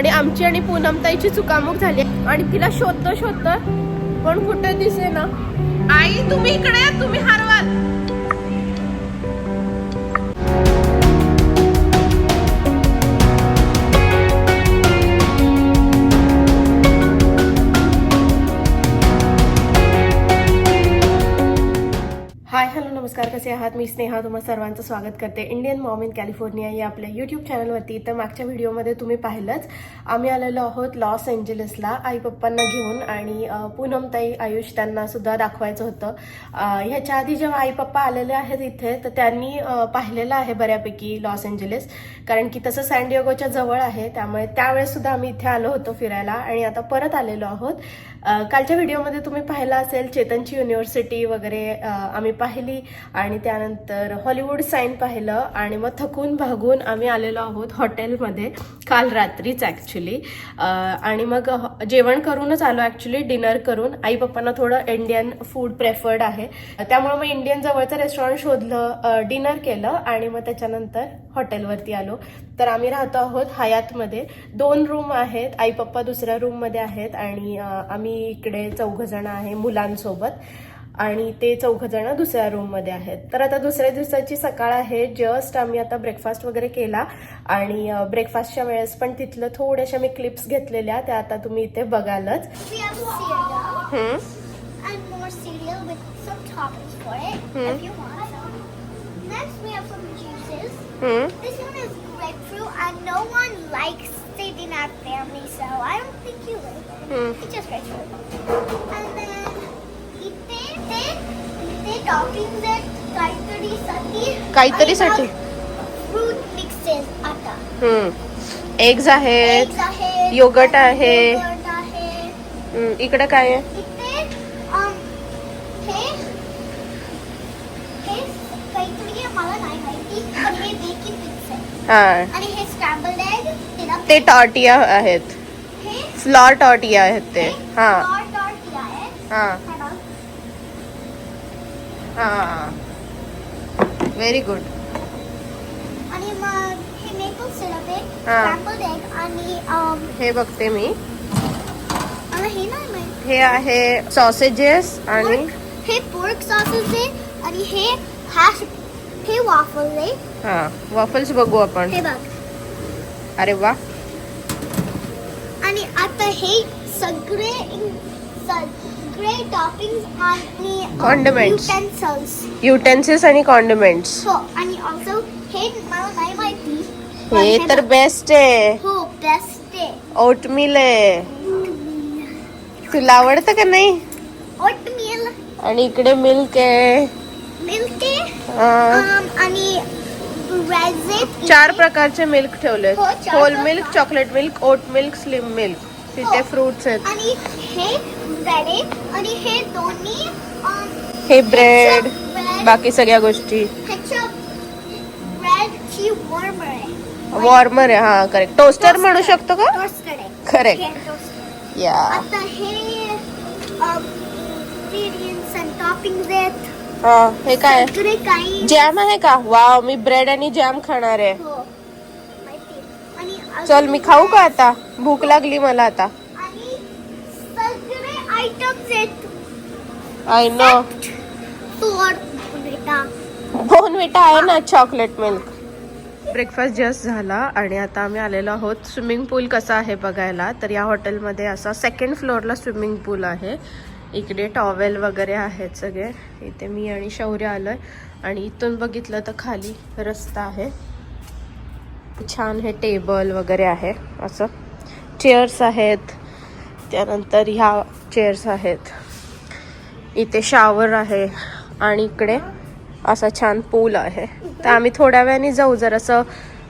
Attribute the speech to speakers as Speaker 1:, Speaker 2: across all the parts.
Speaker 1: आणि आमची आणि पूनमताईची चुकामुक झाली. आणि तिला शोधत शोधत पण कुठे दिसे ना आई तुम्ही इकडे तुम्ही हरवाल. हॅलो नमस्कार. कसे आहात? मी स्नेहा. तुम्हा सर्वांचं स्वागत करते. इंडियन मॉम इन कॅलिफोर्निया या आपल्या यूट्यूब चॅनलवरती तर मागच्या व्हिडिओमध्ये तुम्ही पाहिलंच आम्ही आलेलो आहोत लॉस एंजलिसला आई पप्पांना घेऊन आणि पूनमताई आयुष त्यांना सुद्धा दाखवायचं होतं. ह्याच्या आधी जेव्हा आई पप्पा आलेले आहेत इथे तर त्यांनी पाहिलेलं आहे बऱ्यापैकी लॉस एंजलिस. कारण की तसं सँडिओगोच्या जवळ आहे त्यामुळे त्यावेळेस सुद्धा आम्ही इथे आलो होतो फिरायला आणि आता परत आलेलो आहोत. कालच्या व्हिडिओमध्ये तुम्ही पाहिला असेल चेतनची युनिव्हर्सिटी वगैरे आम्ही पाहिली. आणि त्यानंतर हॉलिवूड साईन पाहिलं आणि मग थकून भागून आम्ही आलेलो आहोत हॉटेलमध्ये काल रात्रीच ॲक्च्युली आणि मग जेवण करूनच आलो ॲक्च्युली डिनर करून. आई पप्पांना थोडं इंडियन फूड प्रेफर्ड आहे. त्यामुळे मग इंडियन जवळचं रेस्टॉरंट शोधलं डिनर केलं आणि मग त्याच्यानंतर हॉटेलवरती आलो. तर आम्ही राहतो आहोत हयातमध्ये. दोन रूम आहेत. आई पप्पा दुसऱ्या रूममध्ये आहेत आणि आम्ही आम्ही इकडे चौघजण आहे मुलांसोबत. आणि ते चौघजण दुसऱ्या रूममध्ये आहेत. तर आता दुसऱ्या दिवसाची सकाळ आहे. जस्ट आम्ही आता ब्रेकफास्ट वगैरे केला. आणि ब्रेकफास्टच्या वेळेस पण तिथलं थोड्याशा मी क्लिप्स घेतलेल्या. त्या आता तुम्ही इथे बघालच. Hmm.
Speaker 2: Next, we have some juices.
Speaker 1: हम्म.
Speaker 2: This one is grapefruit, and no one likes it in our family, so I don't think you will.
Speaker 1: हम्म.
Speaker 2: It's just grapefruit. And then इथे ते इथे toppings आहेत काहीतरी साठी
Speaker 1: काहीतरी साठी?
Speaker 2: फ्रूट मिक्सेस आता
Speaker 1: एग्ज आहेत
Speaker 2: Eggs आहे
Speaker 1: Yogurt आहे.
Speaker 2: yogurt आहे
Speaker 1: हम्म, इकडे काय आहे
Speaker 2: इथे um, हे हे काहीतरी आहे, मला नाही माहिती पण हे बेकिंग मिक्स आहे
Speaker 1: हा
Speaker 2: आणि
Speaker 1: ते टॉटिया आहेत.
Speaker 2: हे?
Speaker 1: फ्लॉर टॉटिया आहेत ते. हा हा. व्हेरी गुड
Speaker 2: हे. Um,
Speaker 1: हे बघते मी.
Speaker 2: हे
Speaker 1: हे आहे सॉसेजेस आणि
Speaker 2: हे पोर्क सॉसेस आहे आणि हे हॅश हे वाफल आहे.
Speaker 1: हा. वॉफल्स बघू आपण.
Speaker 2: हे बघ.
Speaker 1: अरे वा.
Speaker 2: आणि आता हे सगळे सगळे टॉपिंग्स आणि
Speaker 1: Condiments.
Speaker 2: युटेन्सिल्स
Speaker 1: युटेन्सिल्स आणि कॉन्डिमेंट्स
Speaker 2: हो आणि ऑल्सो हे मला नाही माहिती
Speaker 1: हे तर. बेस्ट आहे.
Speaker 2: हो बेस्ट आहे.
Speaker 1: ओटमील आहे. तुला आवडतं का नाही?
Speaker 2: ओटमील
Speaker 1: आणि इकडे मिल्क आहे.
Speaker 2: मिल्क आहे. um, आणि
Speaker 1: चार प्रकारचे मिल्क ठेवले whole. Milk chocolate milk oat milk slim milk तिथे. फ्रुट्स आहेत.
Speaker 2: आणि हे ब्रेड आहे. आणि हे दोन्ही
Speaker 1: हे ब्रेड. बाकी सगळ्या गोष्टी.
Speaker 2: वॉर्मर आहे.
Speaker 1: हा करेक्ट टोस्टर म्हणू शकतो का.
Speaker 2: हे toasted.
Speaker 1: या
Speaker 2: आता हे
Speaker 1: काय?
Speaker 2: काही
Speaker 1: जॅम आहे का? वाव मी ब्रेड आणि जॅम खाणार आहे.
Speaker 2: हो माहिती. आणि अजून
Speaker 1: चल मी खाऊ का आता? भूक लागली मला आता.
Speaker 2: आणि सगळे आयटम्स आहेत.
Speaker 1: आय नो
Speaker 2: फॉर बेटा
Speaker 1: बोनविटा आहे ना चॉकलेट मिल्क ब्रेकफास्ट जस्ट झाला आणि आता आम्ही आलेलो आहोत. स्विमिंग पूल कसा आहे बघायला? तर या हॉटेलमध्ये असा सेकंड फ्लोअरला स्विमिंग पूल आहे. इकडे टॉवेल वगैरे आहेत सगळे. इथे मी आणि शौर्य आलोय. आणि इथून बघितलं तर खाली रस्ता आहे. छान हे टेबल वगैरे आहे. असं. चेअर्स आहेत. त्यानंतर ह्या चेअर्स आहेत. इथे शावर आहे. आणि इकडे असा छान पूल आहे. तर आम्ही थोड्या वेळाने जाऊ. जर असं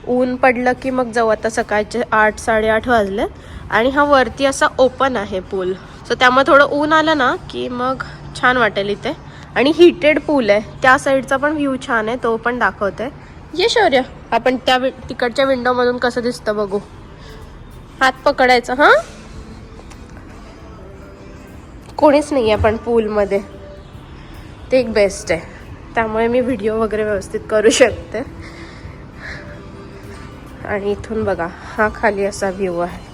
Speaker 1: ऊन पडलं की मग जाऊ. आता सकाळचे आठ साडेआठ वाजले आणि हा वरती असा ओपन आहे पूल सो त्यामुळे थोडं ऊन आलं ना की मग छान वाटेल इथे. आणि हिटेड पूल आहे. त्या साईडचा पण व्ह्यू छान आहे तो पण दाखवते. ये शौर्य आपण त्या वि- तिकडच्या विंडोमधून कसं दिसतं बघू. हात पकडायचं हां? कोणीच नाही आहे पण पूलमध्ये ते एक बेस्ट आहे. त्यामुळे मी व्हिडिओ वगैरे व्यवस्थित करू शकते. आणि इथून बघा हा खाली असा व्ह्यू आहे.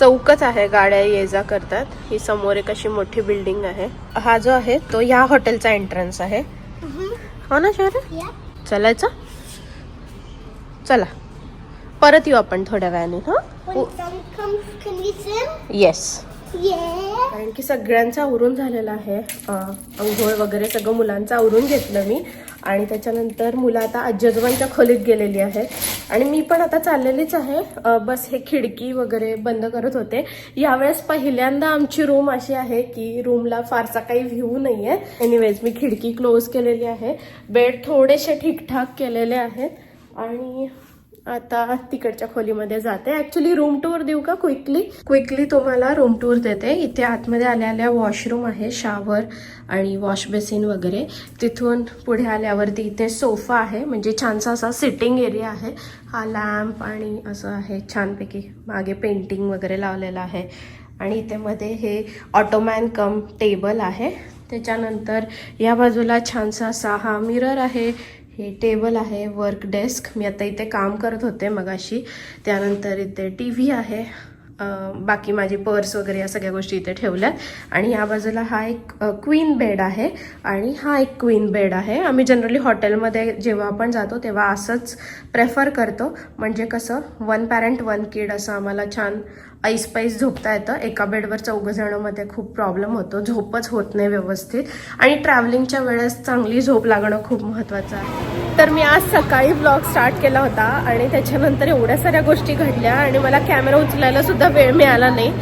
Speaker 1: चौकच आहे गाड्या ये जा करतात. ही समोर एक अशी मोठी बिल्डिंग आहे. हा जो आहे तो या हॉटेलचा एंट्रन्स आहे. हो ना
Speaker 2: Yeah.
Speaker 1: चलायचं? चला. परत येऊ आपण थोड्या वेळाने हा? येस. कारण की सगळ्यांचं आवरून झालेलं आहे. अंघोळ वगैरे सगळं मुलांचं आवरून घेतलं मी. आणि त्याच्यानंतर मुलं आता आजोबांच्या खोलीत गेलेली आहेत. आणि मी पण आता चाललेलीच आहे. बस हे खिडकी वगैरे बंद करत होते. यावेळेस पहिल्यांदा आमची रूम अशी आहे की रूमला फारसा काही व्ह्यू नाही आहे एनिवेज मी खिडकी क्लोज केलेली आहे. बेड थोडेसे ठीकठाक केलेले आहेत. आणि आता तिकडच्या खोलीमध्ये जाते. ऍक्च्युली रूम टूर देऊ का क्विकली क्विकली तुम्हाला रूम टूर देते. इथे आतमध्ये आल्या आल्या वॉशरूम आहे शावर आणि वॉश बेसिन वगैरे. तिथून पुढे आल्यावरती इथे सोफा आहे. म्हणजे छानसा असा सिटिंग एरिया आहे. हा लॅम्प आणि असं आहे छानपैकी मागे पेंटिंग वगैरे लावलेलं आहे. आणि इथे मध्ये हे ऑटोमॅन कम टेबल आहे. त्याच्यानंतर या बाजूला छानसा असा हा मिरर आहे. हे टेबल आहे वर्क डेस्क मी आता इथे काम करत होते मगाशी. त्यानंतर इथे टी व्ही आहे बाकी माझी पर्स वगैरे या सगळ्या गोष्टी इथे ठेवल्यात. आणि या बाजूला हा एक क्वीन बेड आहे आणि हा एक क्वीन बेड आहे. आम्ही जनरली हॉटेलमध्ये जेव्हा आपण जातो तेव्हा असंच प्रेफर करतो. म्हणजे कसं वन पॅरेंट वन किड असं आम्हाला छान ऐस पैस झोपता येतं. एका बेडवर चौघ खूप प्रॉब्लेम होतो. झोपच होत नाही व्यवस्थित. आणि ट्रॅव्हलिंगच्या वेळेस चांगली झोप लागणं खूप महत्त्वाचं आहे. तर मी आज सकाळी ब्लॉग स्टार्ट केला होता आणि त्याच्यानंतर एवढ्या साऱ्या गोष्टी घडल्या आणि मला कॅमेरा उचलायला सुद्धा वेळ मिळाला नाही.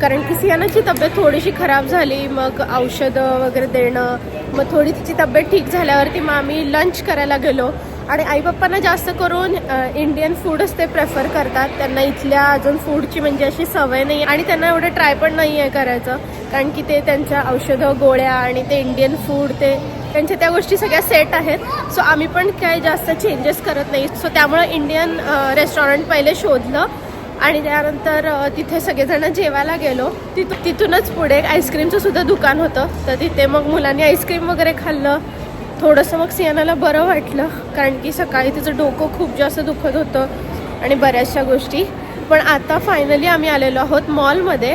Speaker 1: कारण की सियानाची तब्येत थोडीशी खराब झाली. मग औषधं वगैरे देणं मग थोडी तिची तब्येत ठीक झाल्यावरती मग आम्ही लंच करायला गेलो. आणि आई जास्त करून इंडियन फूडच ते प्रेफर करतात. त्यांना इथल्या अजून फूडची म्हणजे अशी सवय नाही आणि त्यांना एवढं ट्राय पण नाही आहे करायचं. कारण की ते त्यांच्या औषधं गोळ्या आणि ते इंडियन फूड ते त्यांच्या त्या गोष्टी सगळ्या सेट आहेत. सो आम्ही पण काही जास्त चेंजेस करत नाही. सो त्यामुळं इंडियन रेस्टॉरंट पहिले शोधलं आणि त्यानंतर तिथे सगळेजण जेवायला गेलो. तिथू तिथूनच पुढे एक आईस्क्रीमचं सुद्धा दुकान होतं. तर तिथे मग मुलांनी आईस्क्रीम वगैरे खाल्लं. थोडंसं मग सियानाला बरं वाटलं कारण की सकाळी तिचं डोकं खूप जास्त दुखत होतं आणि बऱ्याचशा गोष्टी. पण आता फायनली आम्ही आलेलो आहोत मॉलमध्ये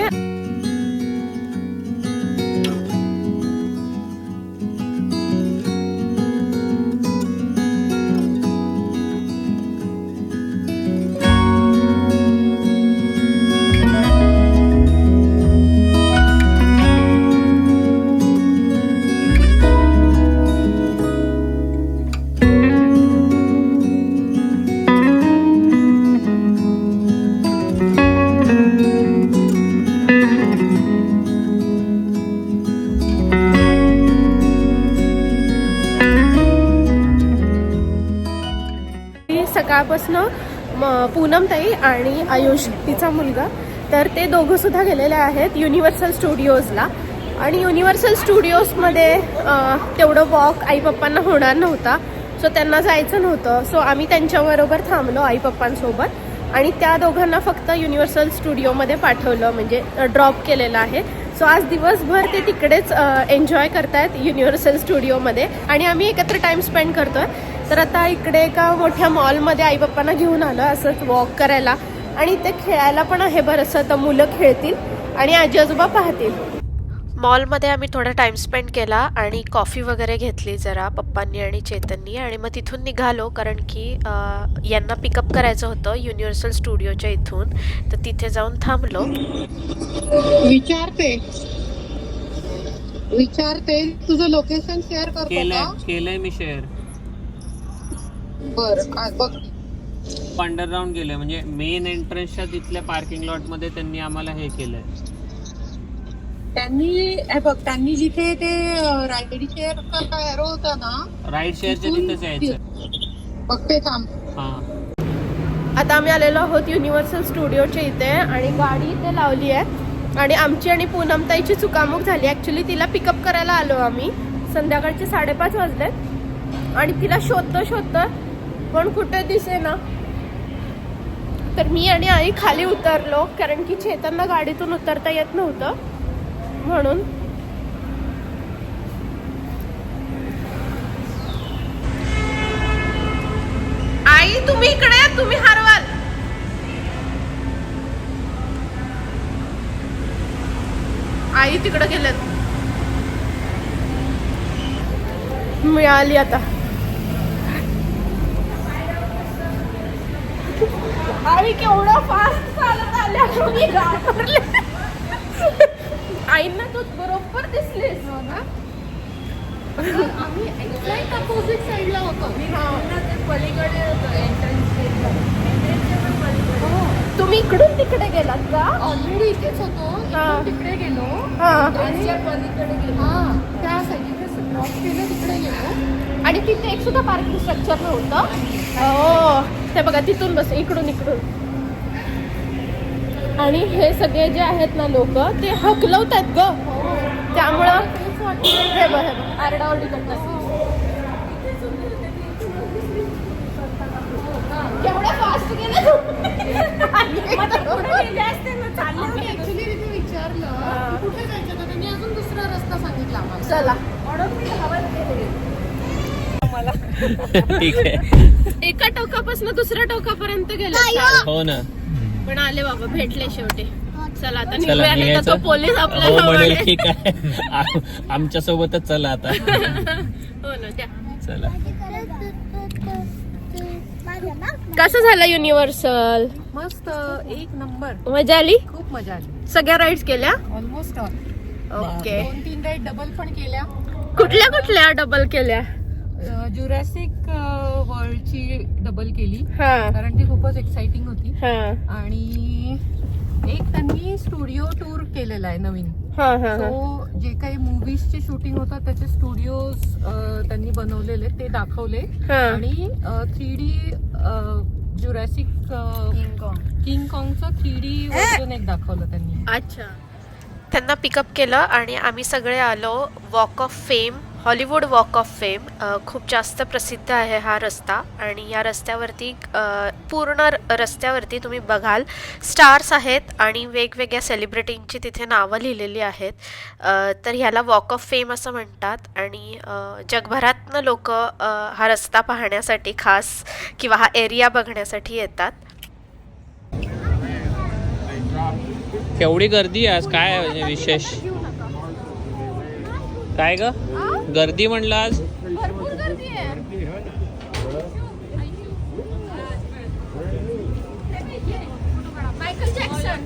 Speaker 1: सकाळपासनं पूनमताई आणि आयुष तिचा मुलगा. तर ते दोघं सुद्धा गेलेले आहेत युनिव्हर्सल स्टुडिओजला आणि युनिव्हर्सल स्टुडिओजमध्ये तेवढं वॉक आई पप्पांना होणार नव्हता. सो त्यांना जायचं नव्हतं. सो आम्ही त्यांच्याबरोबर थांबलो आई पप्पांसोबत आणि त्या दोघांना फक्त युनिव्हर्सल स्टुडिओमध्ये पाठवलं म्हणजे ड्रॉप केलेलं आहे. सो आज दिवसभर ते तिकडेच एन्जॉय करतायत युनिव्हर्सल स्टुडिओमध्ये आणि आम्ही एकत्र टाइम स्पेंड करतोय. तर आता इकडे एका मोठ्या मॉलमध्ये आई पप्पांना घेऊन आलं असंच वॉक करायला. आणि ते खेळायला पण आहे बरंचसं. तर मुलं खेळतील आणि आजी आजोबा पाहतील. मॉलमध्ये आम्ही थोडा टाइम स्पेंड केला आणि कॉफी वगैरे घेतली जरा पप्पांनी आणि चेतननी. आणि मग तिथून निघालो कारण की यांना पिकअप करायचं होतं युनिव्हर्सल स्टुडिओच्या इथून. तर तिथे जाऊन थांबलो.
Speaker 3: विचारते. विचारते. तुझं लोकेशन शेअर करतो
Speaker 4: केलंय मी शेअर
Speaker 3: बर बघ.
Speaker 4: अंडरग्राऊंड केलंय म्हणजे मेन एंट्रन्सच्या तिथल्या पार्किंग लॉटमध्ये त्यांनी आम्हाला हे केलंय.
Speaker 3: त्यांनी हे बघ त्यांनी जिथे ते रायगडी शेअर होता ना
Speaker 4: राईट शेअरच्या
Speaker 3: तिथून
Speaker 4: तिथंच यायचं.
Speaker 3: बघते थांब.
Speaker 4: हा.
Speaker 1: आता आम्ही आलेलो आहोत युनिव्हर्सल स्टुडिओच्या इथे आणि गाडी इथे लावली आहे. आणि आमची आणि पूनमताईची चुकामुक झाली. ॲक्च्युली तिला पिकअप करायला आलो आम्ही. संध्याकाळचे साडेपाच वाजले आणि तिला शोधतो शोधतो पण कुठे दिसे ना तर मी आणि आई खाली उतरलो कारण की चेतनला गाडीतून उतरता येत नव्हतं. म्हणून आई तुम्ही इकडे तुम्ही हरवाल. आई तिकडे गेल्यात. मिळाली आता. आई केवढा फास्ट चालत आल्या मी घाबरले. आईंना तू बरोबर दिसलीस.
Speaker 3: आम्ही एक्झॅक्ट अपोजिट साईडला होतो.
Speaker 1: पलीकडे तुम्ही इकडून तिकडे गेलात का?
Speaker 3: ऑलरेडी इथेच होतो.
Speaker 1: हा.
Speaker 3: तिकडे गेलो.
Speaker 1: हा.
Speaker 3: आणि हा. त्या साईडला क्रॉस केलं तिकडे गेलो.
Speaker 1: आणि तिथे एक सुद्धा पार्किंग स्ट्रक्चर नव्हतं. हो. ते बघा तिथून बस इकडून इकडून. आणि हे सगळे जे आहेत ना लोक ते हकलवतात ग. त्यामुळं हे बघ हे आरडाओरडी करतात केवढ्या फास्ट गेले.
Speaker 3: विचारलं कुठे जायचं? त्यांनी अजून दुसरा रस्ता सांगितला आम्हाला.
Speaker 1: चला
Speaker 4: ठीक आहे.
Speaker 1: एका टोकापासून दुसऱ्या टोकापर्यंत गेले.
Speaker 4: हो. ना.
Speaker 1: पण आले बाबा भेटले शेवटी. चला आता
Speaker 4: चला
Speaker 1: निघूया नाही तर तो
Speaker 4: निघायचं
Speaker 1: पोलीस
Speaker 4: हो
Speaker 1: आपल्याला
Speaker 4: म्हणेल
Speaker 1: वळेल.
Speaker 4: ठीक आहे. आमच्या सोबतच चला आता.
Speaker 1: हो ना
Speaker 4: चला.
Speaker 1: कसं झालं युनिव्हर्सल
Speaker 3: मस्त एक नंबर.
Speaker 1: मजा आली?
Speaker 3: खूप मजा आली.
Speaker 1: सगळ्या राईड्स केल्या?
Speaker 3: ऑलमोस्ट ऑल
Speaker 1: ओके
Speaker 3: दोन तीन राईड डबल पण केल्या.
Speaker 1: कुठल्या कुठल्या डबल केल्या?
Speaker 3: ज्युरॅसिक वर्ल्डची डबल केली. कारण ती खूपच एक्साइटिंग होती.
Speaker 1: हा.
Speaker 3: आणि एक त्यांनी स्टुडिओ टूर केलेला आहे नवीन.
Speaker 1: हा हा हा.
Speaker 3: तो जे काही मुव्हीजचे शूटिंग होतात त्याचे स्टुडिओज त्यांनी बनवलेले ते दाखवले. आणि थ्री डी ज्युरॅसिक किंग कॉंगचं थ्री डी वर्जन एक दाखवलं त्यांनी.
Speaker 1: अच्छा. त्यांना पिकअप केलं आणि आम्ही सगळे आलो walk of fame Hollywood walk of fame खूप जास्त प्रसिद्ध आहे हा रस्ता. आणि या रस्त्यावरती पूर्ण र- रस्त्यावरती तुम्ही बघाल स्टार्स आहेत आणि वेगवेगळ्या सेलिब्रिटींची तिथे नावं लिहिलेली आहेत. तर ह्याला वॉक ऑफ फेम असं म्हणतात. आणि जगभरातनं लोक हा रस्ता पाहण्यासाठी खास किंवा हा एरिया बघण्यासाठी येतात.
Speaker 4: केवढी गर्दी आहे आज? काय म्हणजे विशेष? काय ग? गर्दी म्हणलं आज?
Speaker 1: भरपूर गर्दी आहे. मायकल जॅक्सन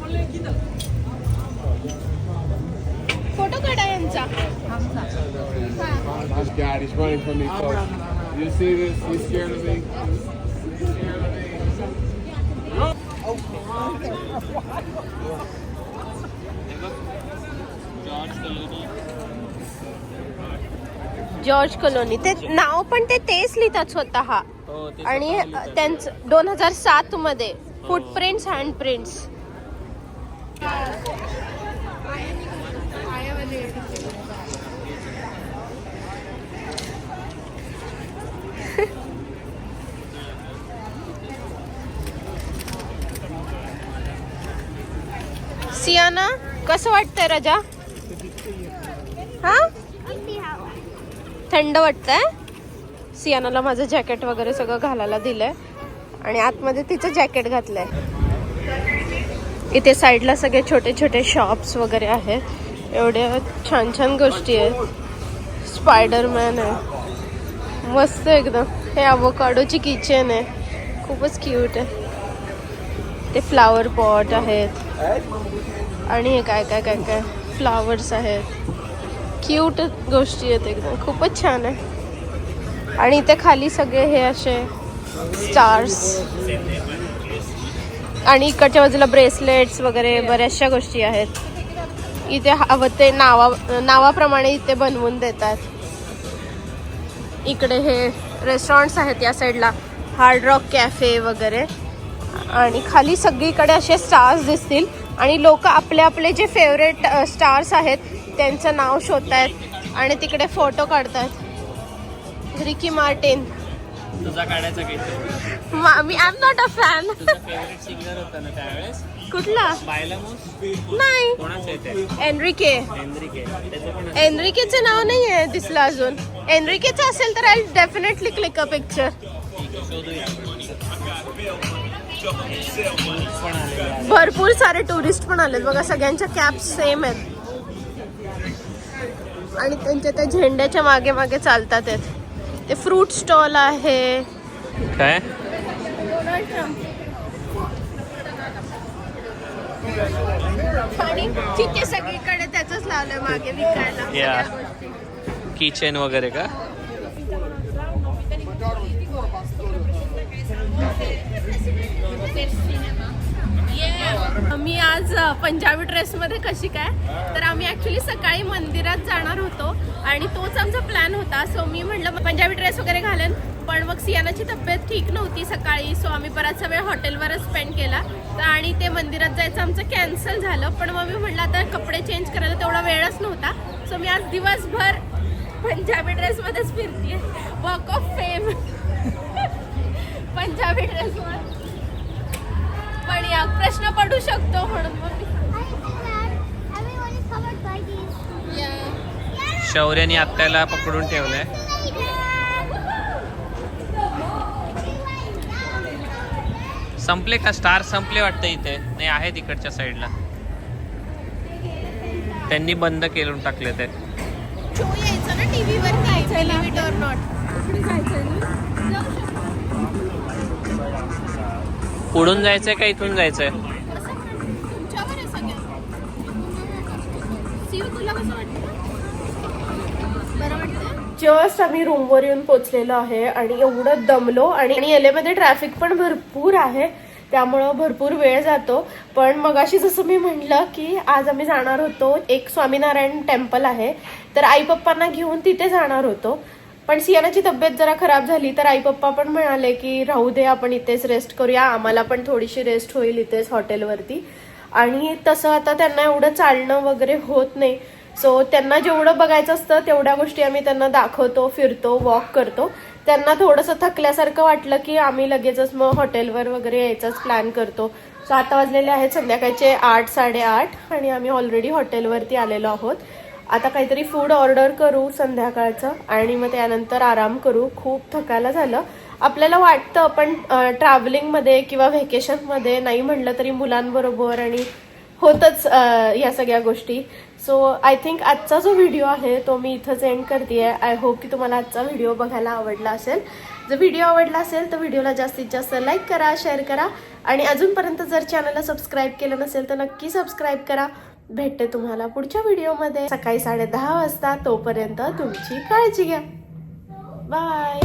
Speaker 1: फोटो काढा यांचा.
Speaker 5: This guy,
Speaker 1: George Clooney. ते नाव पण ते तेच लिहितात स्वतः.
Speaker 4: हो,
Speaker 1: आणि. त्यांचं दोन हजार सात मध्ये फुटप्रिंट्स हँड प्रिंट्स सियाना कसं वाटतंय रजा? हा? थंड वाटतंय. सियानाला माझं जॅकेट वगैरे सगळं घालायला दिलंय. आणि आतमध्ये तिचं जॅकेट घातलंय. इथे साईडला सगळे छोटे छोटे शॉप्स वगैरे आहेत. एवढ्या छान छान गोष्टी आहेत. स्पायडरमॅन आहे. मस्त एकदम. हे अवोकाडोची किचन आहे. खूपच क्यूट आहे. ते फ्लावर पॉट आहेत. आणि हे काय काय काय काय फ्लावर्स आहेत. क्यूट गोष्टी आहेत एकदम. खूपच छान आहे. आणि इथे खाली सगळे हे असे स्टार्स आणि इकडच्या बाजूला ब्रेसलेट्स वगैरे बऱ्याचशा गोष्टी आहेत. इथे हवं ते नावा नावाप्रमाणे इथे बनवून देतात. इकडे हे रेस्टॉरंट्स आहेत या साईडला हार्ड रॉक कॅफे वगैरे. आणि खाली सगळीकडे असे स्टार्स दिसतील. आणि लोक आपले आपले जे फेवरेट स्टार्स आहेत त्यांचं नाव शोधत आहेत आणि तिकडे फोटो काढतात रिकी मार्टिन.
Speaker 4: तुझा काढायचा काही
Speaker 1: मा- I am not a fan
Speaker 4: तुझा फेवरेट सिंगर होता ना त्यावेळेस?
Speaker 1: कुठला? नाही. एनरिके. एनरिकेचं नाव नाही आहे दिसलं अजून. एनरिकेचं असेल तर I definitely click a picture. भरपूर सारे टुरिस्ट पण आलेत. बघा सगळ्यांच्या कॅब सेम आहेत. आणि त्यांच्या त्या झेंड्याच्या मागे मागे चालतात आहेत. ते फ्रूट स्टॉल आहे.
Speaker 4: काय?
Speaker 1: आणि तिथे सगळीकडे त्याच लावलंय मागे विकायला.
Speaker 4: किचन वगैरे का?
Speaker 1: मी आज पंजाबी ड्रेसमध्ये कशी काय? तर आम्ही ॲक्च्युली सकाळी मंदिरात जाणार होतो आणि तोच आमचा प्लॅन होता. सो मी म्हटलं मग पंजाबी ड्रेस वगैरे घालेन. पण मग सियानाची तब्येत ठीक नव्हती सकाळी. सो आम्ही बराचसा वेळ हॉटेलवरच स्पेंड केला. तर आणि ते मंदिरात जायचं आमचं कॅन्सल झालं. पण मग मी म्हटलं आता कपडे चेंज करायला तेवढा वेळच नव्हता. सो मी आज दिवसभर पंजाबी ड्रेसमध्येच फिरते वॉक ऑफ फेम पंजाबी ड्रेसवर या प्रश्न पडू शकतो म्हणून.
Speaker 4: शौर्याने आत्याला पकडून ठेवलंय. संपले का? स्टार संपले वाटतं इथे. नाही आहे तिकडच्या साईडला. त्यांनी बंद करून टाकले ते.
Speaker 1: शो यायचं ना टीव्ही वर बिलीव्ह
Speaker 4: पुढून जायचंय का इथून जायचंय?
Speaker 1: जस्ट आम्ही रूमवर येऊन पोहोचलेलो आहे आणि एवढं दमलो आणि एलेमध्ये ट्रॅफिक पण भरपूर आहे. त्यामुळं भरपूर वेळ जातो. पण मग अशी जसं मी म्हटलं की आज आम्ही जाणार होतो. एक स्वामीनारायण टेम्पल आहे. तर आई पप्पांना घेऊन तिथे जाणार होतो. पण सियानाची तब्येत जरा खराब झाली तर आई पप्पा पण म्हणाले की राहू दे आपण इथेच रेस्ट करूया. आम्हाला पण थोडीशी रेस्ट होईल इथेच हॉटेलवरती आणि तसं आता त्यांना एवढं चालणं वगैरे होत नाही. सो त्यांना जेवढं बघायचं असतं तेवढ्या गोष्टी आम्ही त्यांना दाखवतो फिरतो वॉक करतो. त्यांना थोडंसं थकल्यासारखं वाटलं की आम्ही लगेचच मग हॉटेलवर वगैरे यायचाच प्लॅन करतो. सो आता वाजलेले आहेत संध्याकाळचे आठ साडेआठ आणि आम्ही ऑलरेडी हॉटेलवरती आलेलो आहोत. आता काहीतरी फूड ऑर्डर करू संध्याकाळचं आणि मग त्यानंतर आराम करू. खूप थकायला झालं. आपल्याला वाटतं पण ट्रॅव्हलिंगमध्ये किंवा व्हेकेशनमध्ये नाही म्हणलं तरी मुलांबरोबर आणि होतच या सगळ्या गोष्टी. सो आय थिंक आजचा जो व्हिडिओ आहे तो मी इथंच एंड करते आहे आय होप की तुम्हाला आजचा व्हिडिओ बघायला आवडला असेल. जर व्हिडिओ आवडला असेल तर व्हिडिओला जास्तीत जास्त लाईक करा शेअर करा. आणि अजूनपर्यंत जर चॅनलला सबस्क्राईब केलं नसेल तर नक्की सबस्क्राईब करा. भेटते तुम्हाला पुढच्या व्हिडिओमध्ये. सकाळी साडे दहा वाजता तोपर्यंत तुमची काळजी घ्या. बाय